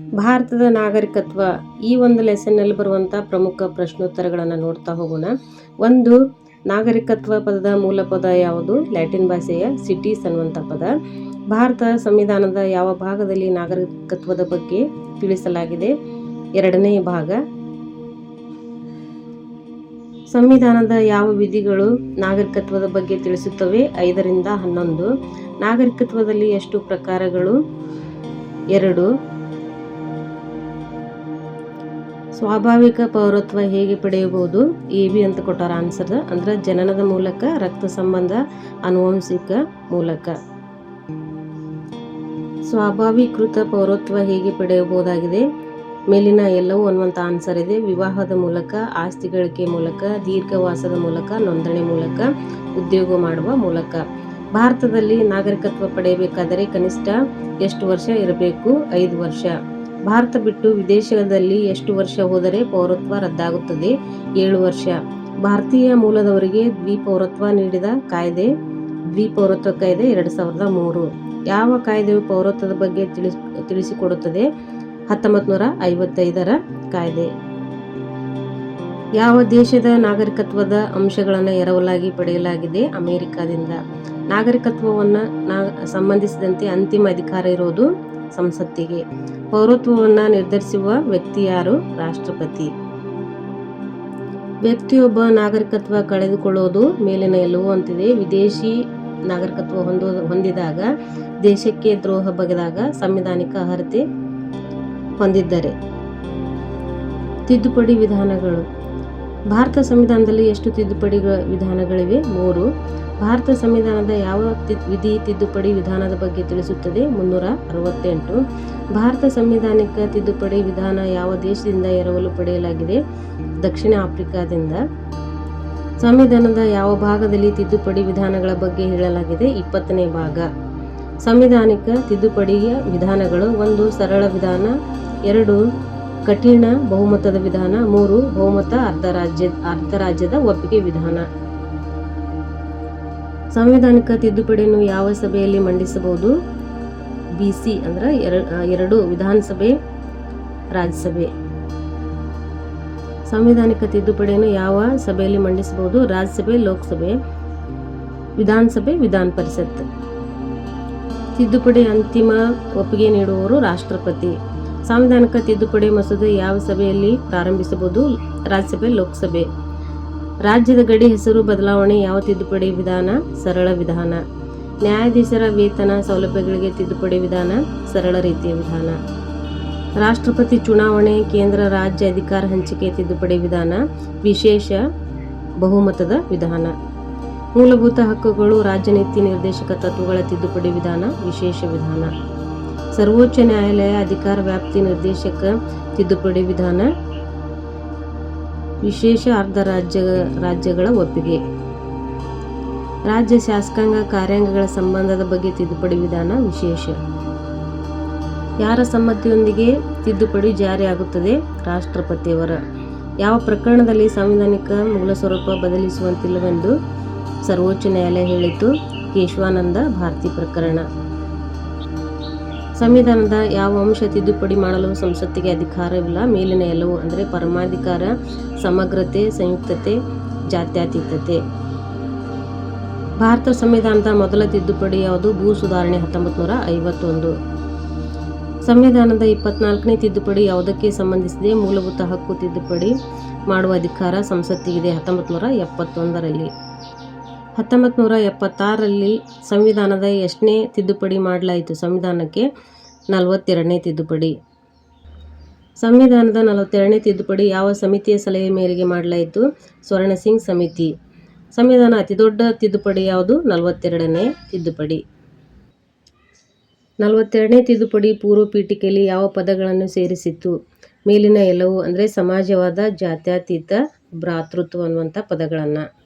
ಭಾರತದ ನಾಗರಿಕತ್ವ ಈ ಒಂದು ಲೆಸನ್ನಲ್ಲಿ ಬರುವಂಥ ಪ್ರಮುಖ ಪ್ರಶ್ನೋತ್ತರಗಳನ್ನು ನೋಡ್ತಾ ಹೋಗೋಣ. ಒಂದು, ನಾಗರಿಕತ್ವ ಪದದ ಮೂಲ ಪದ ಯಾವುದು? ಲ್ಯಾಟಿನ್ ಭಾಷೆಯ ಸಿಟೀಸ್ ಅನ್ನುವಂಥ ಪದ. ಭಾರತ ಸಂವಿಧಾನದ ಯಾವ ಭಾಗದಲ್ಲಿ ನಾಗರಿಕತ್ವದ ಬಗ್ಗೆ ತಿಳಿಸಲಾಗಿದೆ? ಎರಡನೇ ಭಾಗ. ಸಂವಿಧಾನದ ಯಾವ ವಿಧಿಗಳು ನಾಗರಿಕತ್ವದ ಬಗ್ಗೆ ತಿಳಿಸುತ್ತವೆ? ಐದರಿಂದ ಹನ್ನೊಂದು. ನಾಗರಿಕತ್ವದಲ್ಲಿ ಎಷ್ಟು ಪ್ರಕಾರಗಳು? ಎರಡು. ಸ್ವಾಭಾವಿಕ ಪೌರತ್ವ ಹೇಗೆ ಪಡೆಯಬಹುದು? ಎ, ಬಿ ಅಂತ ಕೊಟ್ಟಾರ ಆನ್ಸರ್ ಅಂದ್ರೆ ಜನನದ ಮೂಲಕ, ರಕ್ತ ಸಂಬಂಧ ಆನುವಂಶಿಕ ಮೂಲಕ. ಸ್ವಾಭಾವಿಕೃತ ಪೌರತ್ವ ಹೇಗೆ ಪಡೆಯಬಹುದಾಗಿದೆ? ಮೇಲಿನ ಎಲ್ಲವೂ ಅನ್ನುವಂಥ ಆನ್ಸರ್ ಇದೆ. ವಿವಾಹದ ಮೂಲಕ, ಆಸ್ತಿ ಗಳಿಕೆ ಮೂಲಕ, ದೀರ್ಘವಾಸದ ಮೂಲಕ, ನೋಂದಣಿ ಮೂಲಕ, ಉದ್ಯೋಗ ಮಾಡುವ ಮೂಲಕ. ಭಾರತದಲ್ಲಿ ನಾಗರಿಕತ್ವ ಪಡೆಯಬೇಕಾದರೆ ಕನಿಷ್ಠ ಎಷ್ಟು ವರ್ಷ ಇರಬೇಕು? ಐದು ವರ್ಷ. ಭಾರತ ಬಿಟ್ಟು ವಿದೇಶದಲ್ಲಿ ಎಷ್ಟು ವರ್ಷ ಹೋದರೆ ಪೌರತ್ವ ರದ್ದಾಗುತ್ತದೆ? ಏಳು ವರ್ಷ. ಭಾರತೀಯ ಮೂಲದವರಿಗೆ ದ್ವಿಪೌರತ್ವ ನೀಡಿದ ಕಾಯ್ದೆ, ದ್ವಿಪೌರತ್ವ ಕಾಯ್ದೆ ಎರಡು ಸಾವಿರದ ಮೂರು. ಯಾವ ಕಾಯ್ದೆಯು ಪೌರತ್ವದ ಬಗ್ಗೆ ತಿಳಿಸ್, ತಿಳಿಸಿಕೊಡುತ್ತದೆ? ಹತ್ತೊಂಬತ್ತು ನೂರ ಐವತ್ತೈದರ ಕಾಯ್ದೆ. ಯಾವ ದೇಶದ ನಾಗರಿಕತ್ವದ ಅಂಶಗಳನ್ನು ಎರವಲಾಗಿ ಪಡೆಯಲಾಗಿದೆ? ಅಮೆರಿಕಾದಿಂದ. ನಾಗರಿಕತ್ವವನ್ನು ನಾ, ಸಂಬಂಧಿಸಿದಂತೆ ಅಂತಿಮ ಅಧಿಕಾರ ಇರೋದು ಸಂಸತ್ತಿಗೆ. ಪೌರತ್ವವನ್ನು ನಿರ್ಧರಿಸುವ ವ್ಯಕ್ತಿ ಯಾರು? ರಾಷ್ಟ್ರಪತಿ. ವ್ಯಕ್ತಿಯೊಬ್ಬ ನಾಗರಿಕತ್ವ ಕಳೆದುಕೊಳ್ಳೋದು ಮೇಲಿನ ಎಲ್ಲವೂ ಅಂತಿದೆ. ವಿದೇಶಿ ನಾಗರಿಕತ್ವ ಹೊಂದೋ, ಹೊಂದಿದಾಗ, ದೇಶಕ್ಕೆ ದ್ರೋಹ ಬಗೆದಾಗ ಸಂವಿಧಾನಿಕ ಅರ್ಹತೆ ಹೊಂದಿದ್ದಾರೆ. ತಿದ್ದುಪಡಿ ವಿಧಾನಗಳು. ಭಾರತ ಸಂವಿಧಾನದಲ್ಲಿ ಎಷ್ಟು ತಿದ್ದುಪಡಿ ವಿಧಾನಗಳಿವೆ? ಮೂರು. ಭಾರತ ಸಂವಿಧಾನದ ಯಾವ ವಿಧಿ ತಿದ್ದುಪಡಿ ವಿಧಾನದ ಬಗ್ಗೆ ತಿಳಿಸುತ್ತದೆ? ಮುನ್ನೂರ ಅರವತ್ತೆಂಟು. ಭಾರತ ಸಂವಿಧಾನಿಕ ತಿದ್ದುಪಡಿ ವಿಧಾನ ಯಾವ ದೇಶದಿಂದ ಎರವಲು ಪಡೆಯಲಾಗಿದೆ? ದಕ್ಷಿಣ ಆಫ್ರಿಕಾದಿಂದ. ಸಂವಿಧಾನದ ಯಾವ ಭಾಗದಲ್ಲಿ ತಿದ್ದುಪಡಿ ವಿಧಾನಗಳ ಬಗ್ಗೆ ಹೇಳಲಾಗಿದೆ? ಇಪ್ಪತ್ತನೇ ಭಾಗ. ಸಂವಿಧಾನಿಕ ತಿದ್ದುಪಡಿಯ ವಿಧಾನಗಳು ಒಂದು ಸರಳ ವಿಧಾನ, ಎರಡು ಕಠಿಣ ಬಹುಮತದ ವಿಧಾನ, ಮೂರು, ಬಹುಮತ ಅರ್ಧ ರಾಜ್ಯ ಅರ್ಧ ರಾಜ್ಯದ ಒಪ್ಪಿಗೆ ವಿಧಾನ. ಸಾಂವಿಧಾನಿಕ ತಿದ್ದುಪಡಿಯನ್ನು ಯಾವ ಸಭೆಯಲ್ಲಿ ಮಂಡಿಸಬಹುದು? ಬಿ ಸಿ ಅಂದ್ರೆ ಎರಡು ವಿಧಾನಸಭೆ, ರಾಜ್ಯಸಭೆ. ಸಾಂವಿಧಾನಿಕ ತಿದ್ದುಪಡಿಯನ್ನು ಯಾವ ಸಭೆಯಲ್ಲಿ ಮಂಡಿಸಬಹುದು? ರಾಜ್ಯಸಭೆ, ಲೋಕಸಭೆ, ವಿಧಾನಸಭೆ, ವಿಧಾನ ಪರಿಷತ್. ತಿದ್ದುಪಡಿ ಅಂತಿಮ ಒಪ್ಪಿಗೆ ನೀಡುವವರು ರಾಷ್ಟ್ರಪತಿ. ಸಾಂವಿಧಾನಿಕ ತಿದ್ದುಪಡಿ ಮಸೂದೆ ಯಾವ ಸಭೆಯಲ್ಲಿ ಪ್ರಾರಂಭಿಸಬಹುದು? ರಾಜ್ಯಸಭೆ, ಲೋಕಸಭೆ. ರಾಜ್ಯದ ಗಡಿ ಹೆಸರು ಬದಲಾವಣೆ ಯಾವ ತಿದ್ದುಪಡಿ ವಿಧಾನ? ಸರಳ ವಿಧಾನ. ನ್ಯಾಯಾಧೀಶರ ವೇತನ ಸೌಲಭ್ಯಗಳಿಗೆ ತಿದ್ದುಪಡಿ ವಿಧಾನ? ಸರಳ ರೀತಿಯ ವಿಧಾನ. ರಾಷ್ಟ್ರಪತಿ ಚುನಾವಣೆ, ಕೇಂದ್ರ ರಾಜ್ಯ ಅಧಿಕಾರ ಹಂಚಿಕೆ ತಿದ್ದುಪಡಿ ವಿಧಾನ? ವಿಶೇಷ ಬಹುಮತದ ವಿಧಾನ. ಮೂಲಭೂತ ಹಕ್ಕುಗಳು ರಾಜ್ಯ ನೀತಿ ನಿರ್ದೇಶಕ ತತ್ವಗಳ ತಿದ್ದುಪಡಿ ವಿಧಾನ? ವಿಶೇಷ ವಿಧಾನ. ಸರ್ವೋಚ್ಚ ನ್ಯಾಯಾಲಯ ಅಧಿಕಾರ ವ್ಯಾಪ್ತಿ ನಿರ್ದೇಶಕ ತಿದ್ದುಪಡಿ ವಿಧಾನ, ವಿಶೇಷ ಅರ್ಧ ರಾಜ್ಯ, ರಾಜ್ಯಗಳ ಒಪ್ಪಿಗೆ. ರಾಜ್ಯ ಶಾಸಕಾಂಗ ಕಾರ್ಯಾಂಗಗಳ ಸಂಬಂಧದ ಬಗ್ಗೆ ತಿದ್ದುಪಡಿ ವಿಧಾನ ವಿಶೇಷ. ಯಾರ ಸಮ್ಮತಿಯೊಂದಿಗೆ ತಿದ್ದುಪಡಿ ಜಾರಿಯಾಗುತ್ತದೆ ರಾಷ್ಟ್ರಪತಿಯವರ. ಯಾವ ಪ್ರಕರಣದಲ್ಲಿ ಸಾಂವಿಧಾನಿಕ ಮೂಲ ಸ್ವರೂಪ ಬದಲಿಸುವಂತಿಲ್ಲವೆಂದು ಸರ್ವೋಚ್ಚ ನ್ಯಾಯಾಲಯ ಹೇಳಿತು ಕೇಶವಾನಂದ ಭಾರತಿ ಪ್ರಕರಣ. ಸಂವಿಧಾನದ ಯಾವ ಅಂಶ ತಿದ್ದುಪಡಿ ಮಾಡಲು ಸಂಸತ್ತಿಗೆ ಅಧಿಕಾರವಿಲ್ಲ? ಮೇಲಿನ ಎಲ್ಲವೂ ಅಂದರೆ ಪರಮಾಧಿಕಾರ, ಸಮಗ್ರತೆ, ಸಂಯುಕ್ತತೆ, ಜಾತ್ಯತೀತತೆ. ಭಾರತ ಸಂವಿಧಾನದ ಮೊದಲ ತಿದ್ದುಪಡಿ ಯಾವುದು? ಭೂ ಸುಧಾರಣೆ ಹತ್ತೊಂಬತ್ತು ನೂರ ಐವತ್ತೊಂದು. ಸಂವಿಧಾನದ ಇಪ್ಪತ್ನಾಲ್ಕನೇ ತಿದ್ದುಪಡಿ ಯಾವುದಕ್ಕೆ ಸಂಬಂಧಿಸಿದೆ? ಮೂಲಭೂತ ಹಕ್ಕು ತಿದ್ದುಪಡಿ ಮಾಡುವ ಅಧಿಕಾರ ಸಂಸತ್ತಿಗಿದೆ ಹತ್ತೊಂಬತ್ತು ನೂರ ಎಪ್ಪತ್ತೊಂದರಲ್ಲಿ. ಹತ್ತೊಂಬತ್ತು ನೂರ ಎಪ್ಪತ್ತಾರರಲ್ಲಿ ಸಂವಿಧಾನದ ಎಷ್ಟನೇ ತಿದ್ದುಪಡಿ ಮಾಡಲಾಯಿತು? ಸಂವಿಧಾನಕ್ಕೆ ನಲವತ್ತೆರಡನೇ ತಿದ್ದುಪಡಿ. ಸಂವಿಧಾನದ ನಲವತ್ತೆರಡನೇ ತಿದ್ದುಪಡಿ ಯಾವ ಸಮಿತಿಯ ಸಲಹೆ ಮೇರೆಗೆ ಮಾಡಲಾಯಿತು? ಸ್ವರ್ಣ ಸಿಂಗ್ ಸಮಿತಿ. ಸಂವಿಧಾನ ಅತಿದೊಡ್ಡ ತಿದ್ದುಪಡಿ ಯಾವುದು? ನಲವತ್ತೆರಡನೇ ತಿದ್ದುಪಡಿ. ನಲವತ್ತೆರಡನೇ ತಿದ್ದುಪಡಿ ಪೂರ್ವ ಪೀಠಿಕೆಯಲ್ಲಿ ಯಾವ ಪದಗಳನ್ನು ಸೇರಿಸಿತ್ತು? ಮೇಲಿನ ಎಲ್ಲವೂ ಅಂದರೆ ಸಮಾಜವಾದ ಜಾತ್ಯತೀತ ಭ್ರಾತೃತ್ವ ಅನ್ನುವಂಥ ಪದಗಳನ್ನು.